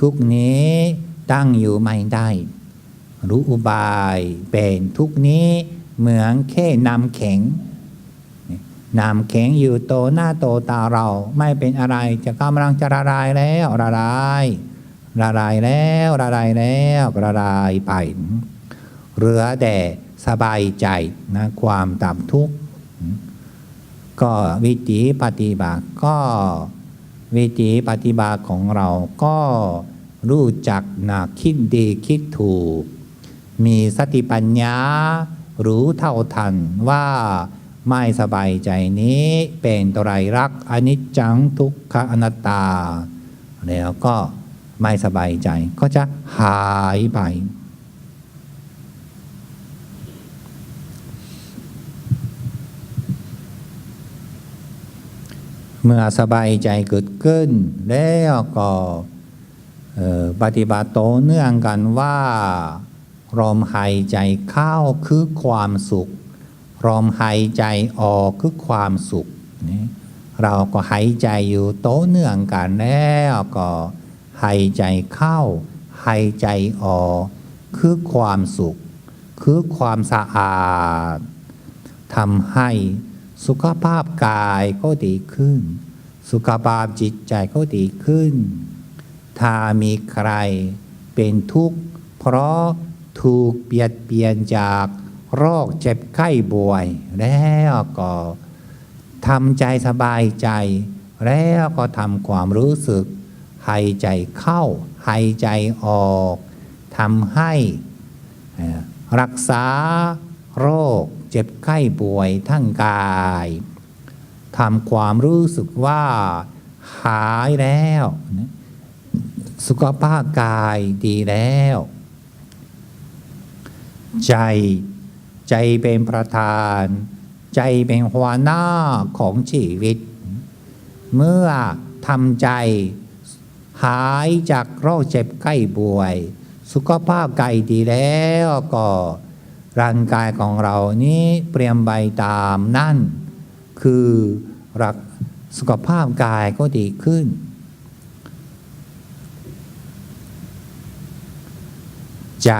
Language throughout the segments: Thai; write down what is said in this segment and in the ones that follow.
ทุกนี้ตั้งอยู่ไม่ได้ รู้อุบายเป็นทุกนี้เหมือนแค่น้ำแข็งน้ำแข็งอยู่โตหน้าโตตาเราไม่เป็นอะไรจะกำลังจะละลายแล้วละลายละลายแล้วละลายแล้วละลายไปเหลือแต่สบายใจนะความตับทุกข์ก็วิธีปฏิบัติก็ วิธีปฏิบัติของเราก็รู้จักนะคิดดีคิดถูก มีสติปัญญา รู้เท่าทันว่าไม่สบายใจนี้เป็นตัวไรรักอนิจจังทุกขอนัตตา แล้วก็ไม่สบายใจก็จะหายไป เมื่อสบายใจเกิดขึ้น แล้วก็ปฏิบัติโตเนื่องกันว่าลมหายใจเข้าคือความสุขลมหายใจออกคือความสุขนี่เราก็หายใจอยู่โตเนื่องกันแล้วก็หายใจเข้าหายใจออกคือความสุข คือความสะอาดทำให้ สุขภาพกายก็ดีขึ้น สุขภาพจิตใจก็ดีขึ้น ถ้ามีใครเป็นทุกข์เพราะถูกเบียดเบียนจากโรคเจ็บไข้ป่วย แล้วก็ทำใจสบายใจ แล้วก็ทำความรู้สึกหายใจเข้าหายใจออกทำให้รักษาโรค เจ็บไข้ป่วยทั้งกายทำความรู้สึกว่าหายแล้ว สุขภาพกายดีแล้ว ใจใจเป็นประธาน ใจเป็นหัวหน้าของชีวิต เมื่อทำใจหายจากโรคเจ็บไข้ป่วย สุขภาพกายดีแล้วก็ ร่างกายของเรานี้เปลี่ยนไปตามนั่น คือรักสุขภาพกายก็ดีขึ้น ใจ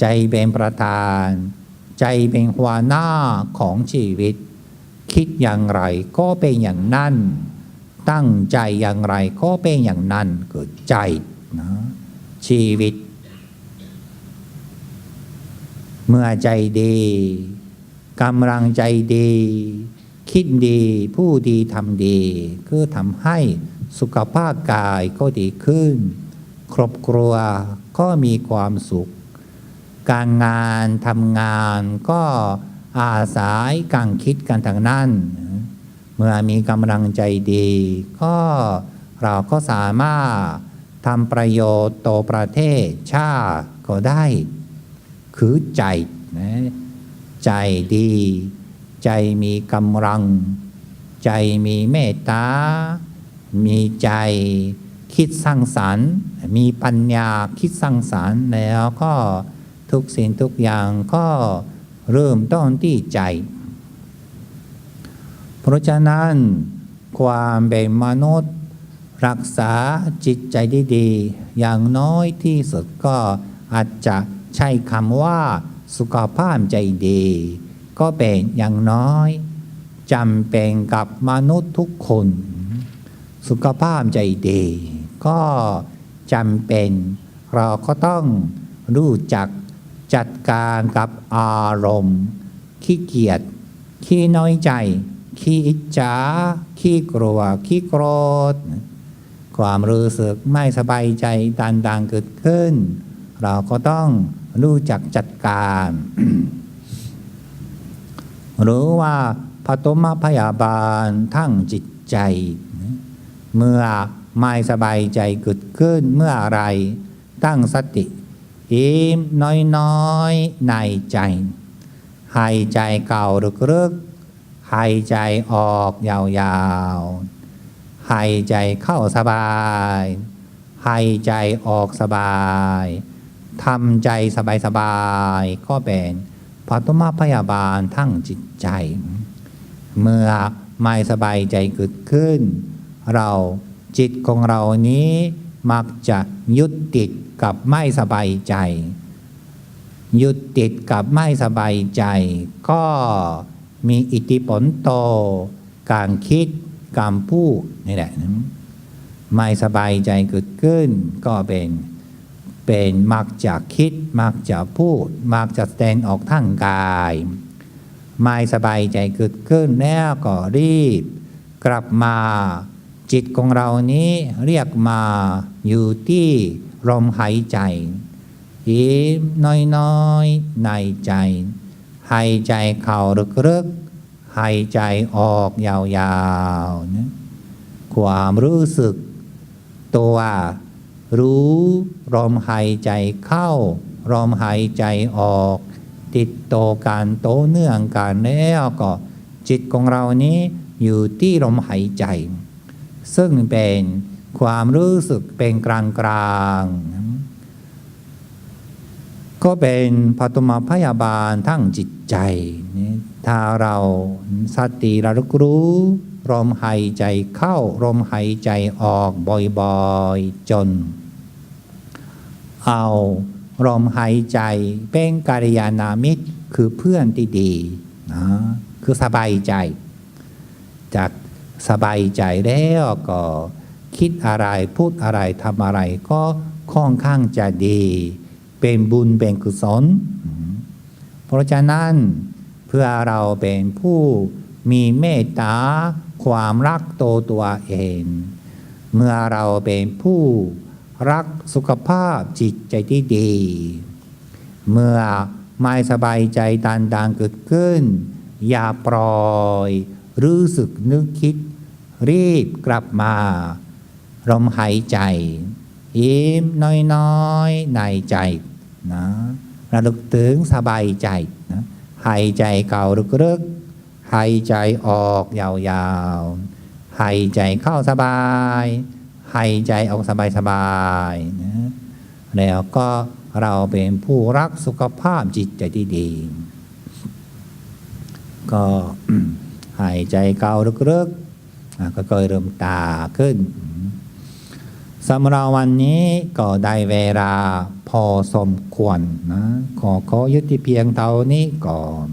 ใจเป็นประธาน ใจเป็นหัวหน้าของชีวิต คิดอย่างไรก็เป็นอย่างนั้น ตั้งใจอย่างไรก็เป็นอย่างนั้นเกิดใจนะชีวิต เมื่อใจดีกำลังใจดี คิดดีผู้ดีทำดี ก็ทำให้สุขภาพกายก็ดีขึ้น ครอบครัวก็มีความสุข การงานทำงานก็อาศัยการคิดกันทางนั้น เมื่อมีกำลังใจดี ก็เราก็สามารถทำประโยชน์ต่อประเทศชาติก็ได้ คือใจนะใจดี ใจมีกำลัง ใจมีเมตตา มีใจคิดสร้างสรรค์มีปัญญาคิดสร้างสรรค์แล้วก็ทุกสิ่งทุกอย่างก็เริ่มต้นที่ใจ เพราะฉะนั้น ความเป็นมนุษย์ รักษาจิตใจดีๆอย่างน้อยที่สุดก็อาจจะ ใช้คำว่า สุขภาพใจดี ก็เป็นอย่างน้อยจำเป็นกับมนุษย์ทุกคน สุขภาพใจดี ก็จำเป็น เราก็ต้องรู้จักจัดการกับอารมณ์ขี้เกียจขี้น้อยใจ ขี้อิจฉาขี้กลัว ขี้โกรธ ความรู้สึกไม่สบายใจต่างๆเกิดขึ้น เราก็ต้อง รู้จักจัดการ หรือว่าปฐมพยาบาลทั้งจิตใจ เมื่อไม่สบายใจเกิดขึ้นเมื่ออะไรตั้งสติอิ่มน้อยๆในใจหายใจเก่าลึกๆหายใจออกยาวๆหายใจเข้าสบายหายใจออกสบาย ทำใจสบายๆก็เป็นปฐมพยาบาลทั้งจิตใจ เมื่อไม่สบายใจเกิดขึ้น เราจิตของเรานี้มักจะยึดติดกับไม่สบายใจยึดติดกับไม่สบายใจ ก็มีอิทธิพลต่อการคิดการพูดนี่แหละไม่สบายใจเกิดขึ้นก็เป็น เป็นมักจะคิด มักจะพูด มักจะแสดงออกทางกาย ไม่สบายใจเกิดขึ้นแล้วก็รีบ กลับมาจิตของเรานี้เรียกมาอยู่ที่ลมหายใจยิ้มน้อยๆในใจ หายใจเข้าลึกๆหายใจออกยาวๆนะความรู้สึกตัว รู้ลมหายใจเข้าลมหายใจออก ติดโตกันโตเนื่องกันแล้วก็จิตของเรานี้อยู่ที่ลมหายใจ ซึ่งเป็นความรู้สึกเป็นกลางกลางๆก็เป็นปฐมพยาบาลทั้งจิตใจนี่ถ้าเราสติระลึกรู้ลมหายใจเข้าลมหายใจออกบ่อยๆ จน เอาลมหายใจเป็นกัลยาณมิตรคือเพื่อนที่ดีนะคือสบายใจ จากสบายใจแล้วก็คิดอะไรพูดอะไรทำอะไรก็ค่อนข้างจะดี เป็นบุญเป็นกุศล เพราะฉะนั้นเพื่อเราเป็นผู้มีเมตตาความรักตัวตัวเอง เมื่อเราเป็นผู้ รักสุขภาพจิตใจที่ดี เมื่อไม่สบายใจต่างๆเกิดขึ้น อย่าปล่อย รู้สึกนึกคิด รีบกลับมาลมหายใจยิ้มน้อยๆในใจนะระลึกถึงสบายใจนะหายใจเก่าลึกๆหายใจออกยาวๆหายใจเข้าสบาย หายใจออกสบายๆนะแล้วก็เราเป็นผู้รักสุขภาพจิตใจที่ดี ก็หายใจเก่าลึกๆก็ค่อยเริ่มตาขึ้นสำหรับวันนี้ก็ได้เวลาพอสมควรนะขอขอยุติเพียงเท่านี้ก่อน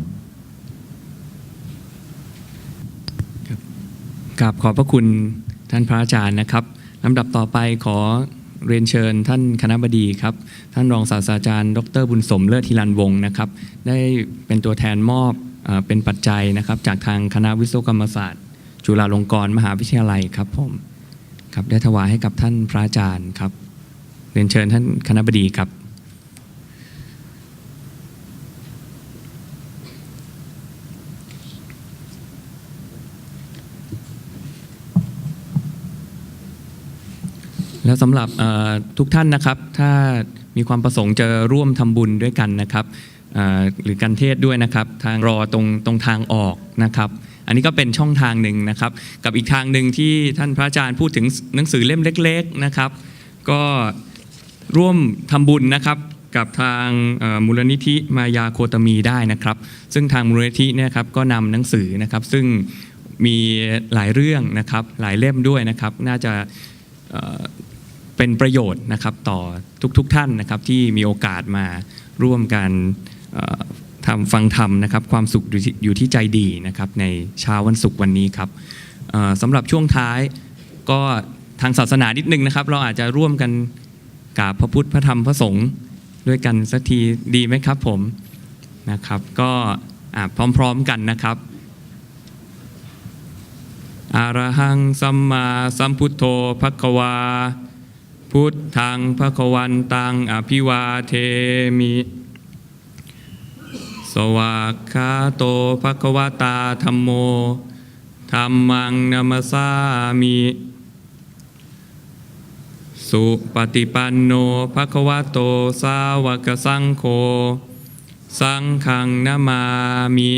กราบขอบพระคุณท่านพระอาจารย์นะครับ ลำดับต่อไปขอเรียนเชิญท่านคณะบดีครับ ท่านรองศาสตราจารย์ ดรบุญสมเลิศธิรันวงศ์นะครับ ได้เป็นตัวแทนมอบเออเป็นปัจจัยนะครับ จากทางคณะวิศวกรรมศาสตร์ จุฬาลงกรณ์มหาวิทยาลัยครับผมครับได้ถวายให้กับท่านพระอาจารย์ครับ เรียนเชิญท่านคณะบดีครับ แล้วสำหรับทุกท่านนะครับ ถ้ามีความประสงค์จะร่วมทำบุญด้วยกันนะครับหรือการเทศด้วยนะครับ ทางรอตรงตรงทางออกนะครับ อันนี้ก็เป็นช่องทางหนึ่งนะครับ กับอีกทางหนึ่งที่ท่านพระอาจารย์พูดถึงหนังสือเล่มเล็ก ๆนะครับ ก็ร่วมทำบุญนะครับกับทางมูลนิธิมายาโคตมีได้นะครับ ซึ่งทางมูลนิธิเนี่ยครับก็นำหนังสือนะครับ ซึ่งมีหลายเรื่องนะครับหลายเล่มด้วยนะครับ น่าจะ เป็นประโยชน์นะครับต่อทุกๆทท่านนะครับที่มีโอกาสมาร่วมกันทำฟังธรรมนะครับความสุขอยู่ที่ใจดีนะครับในเช้าวันศุกร์วันนี้ครับสำหรับช่วงท้ายก็ทางศาสนานิดนึงนะครับ เราอาจจะร่วมกันกราบพระพุทธพระธรรมพระสงฆ์ด้วยกันสักทีดีไหมครับผมนะครับ ก็พร้อมๆกันนะครับอะรหังสัมมาสัมพุทโธภควา พุทธังภควันตังอภิวาเทมิ สวากขาโตภควตาธรรมโมธรรมังนามาสามิ สุปฏิปันโนภควโตสาวกสังโฆ สังฆังนามามิ